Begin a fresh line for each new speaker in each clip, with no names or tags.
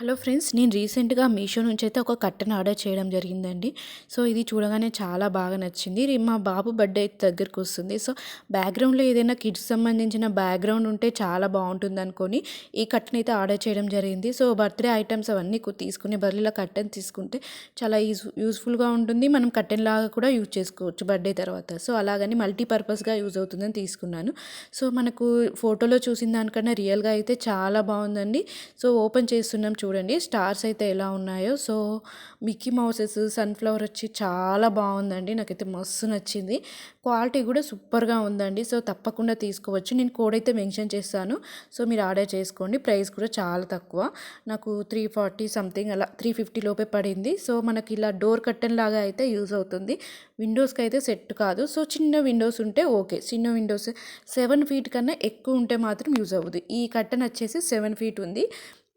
Hello friends నేను రీసెంట్గా మీషో నుంచి అయితే ఒక కట్టెను ఆర్డర్ చేయడం జరిగిందండి. సో ఇది చూడగానే చాలా బాగా నచ్చింది. మా బాబు బర్త్డే దగ్గరకు వస్తుంది. సో బ్యాక్గ్రౌండ్లో ఏదైనా కిడ్స్ సంబంధించిన బ్యాక్గ్రౌండ్ ఉంటే చాలా బాగుంటుంది అనుకొని ఈ కట్టెను అయితే ఆర్డర్ చేయడం జరిగింది. సో బర్త్డే ఐటమ్స్ అవన్నీ తీసుకునే బదులు ఇలా కట్టెన్ తీసుకుంటే చాలా యూజ్ యూస్ఫుల్గా ఉంటుంది. మనం కట్టెన్ లాగా కూడా యూజ్ చేసుకోవచ్చు బర్త్డే తర్వాత. సో అలాగని మల్టీపర్పస్గా యూజ్ అవుతుందని తీసుకున్నాను. సో మనకు ఫోటోలో చూసిన దానికన్నా రియల్గా అయితే చాలా బాగుందండి. సో ఓపెన్ చేస్తున్నాం చూడండి. స్టార్స్ అయితే ఎలా ఉన్నాయో. సో మిక్కీ మౌసెస్ సన్ఫ్లవర్ వచ్చి చాలా బాగుందండి. నాకైతే మస్తు నచ్చింది. క్వాలిటీ కూడా సూపర్గా ఉందండి. సో తప్పకుండా తీసుకోవచ్చు. నేను కోడ్ అయితే మెన్షన్ చేస్తాను. సో మీరు ఆర్డర్ చేసుకోండి. ప్రైస్ కూడా చాలా తక్కువ. నాకు త్రీ ఫార్టీ సంథింగ్ అలా త్రీ ఫిఫ్టీ లోపే పడింది. సో మనకి ఇలా డోర్ కట్టెన్ లాగా అయితే యూజ్ అవుతుంది. విండోస్కి అయితే సెట్ కాదు. సో చిన్న విండోస్ ఉంటే ఓకే. చిన్న విండోస్ సెవెన్ ఫీట్ కన్నా ఎక్కువ ఉంటే మాత్రం యూజ్ అవ్వదు. ఈ కట్టెన్ వచ్చేసి సెవెన్ ఫీట్ ఉంది.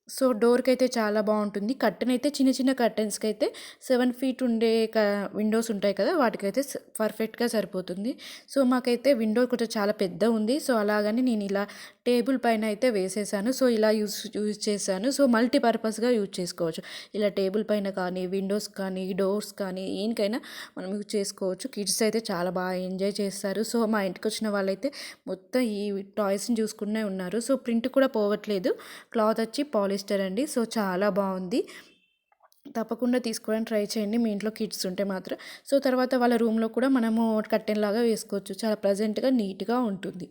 సో డోర్కి అయితే చాలా బాగుంటుంది కర్టెన్ అయితే చిన్న చిన్న కర్టెన్స్కి అయితే సెవెన్ ఫీట్ ఉండే క విండోస్ ఉంటాయి కదా వాటికైతే పర్ఫెక్ట్గా సరిపోతుంది. సో మాకైతే విండో కొంచెం చాలా పెద్ద ఉంది. సో అలాగని నేను ఇలా టేబుల్ పైన అయితే వేసేసాను. సో ఇలా యూజ్ యూజ్ చేశాను. సో మల్టీపర్పస్గా యూజ్ చేసుకోవచ్చు. ఇలా టేబుల్ పైన కానీ విండోస్ కానీ డోర్స్ కానీ ఏనికైనా మనం యూజ్ చేసుకోవచ్చు. కిడ్స్ అయితే చాలా బాగా ఎంజాయ్ చేస్తారు. సో మా ఇంటికి వచ్చిన వాళ్ళైతే మొత్తం ఈ టాయ్స్ని చూసుకునే ఉన్నారు. సో ప్రింట్ కూడా పోవట్లేదు. క్లాత్ వచ్చి పాలి పాలిస్టర్ అండి. సో చాలా బాగుంది. తప్పకుండా తీసుకోవడానికి ట్రై చేయండి. మీ ఇంట్లో కిడ్స్ ఉంటే మాత్రం. సో తర్వాత వాళ్ళ రూమ్లో కూడా మనము కట్టెన్ లాగా వేసుకోవచ్చు. చాలా ప్రజెంట్గా నీట్గా ఉంటుంది.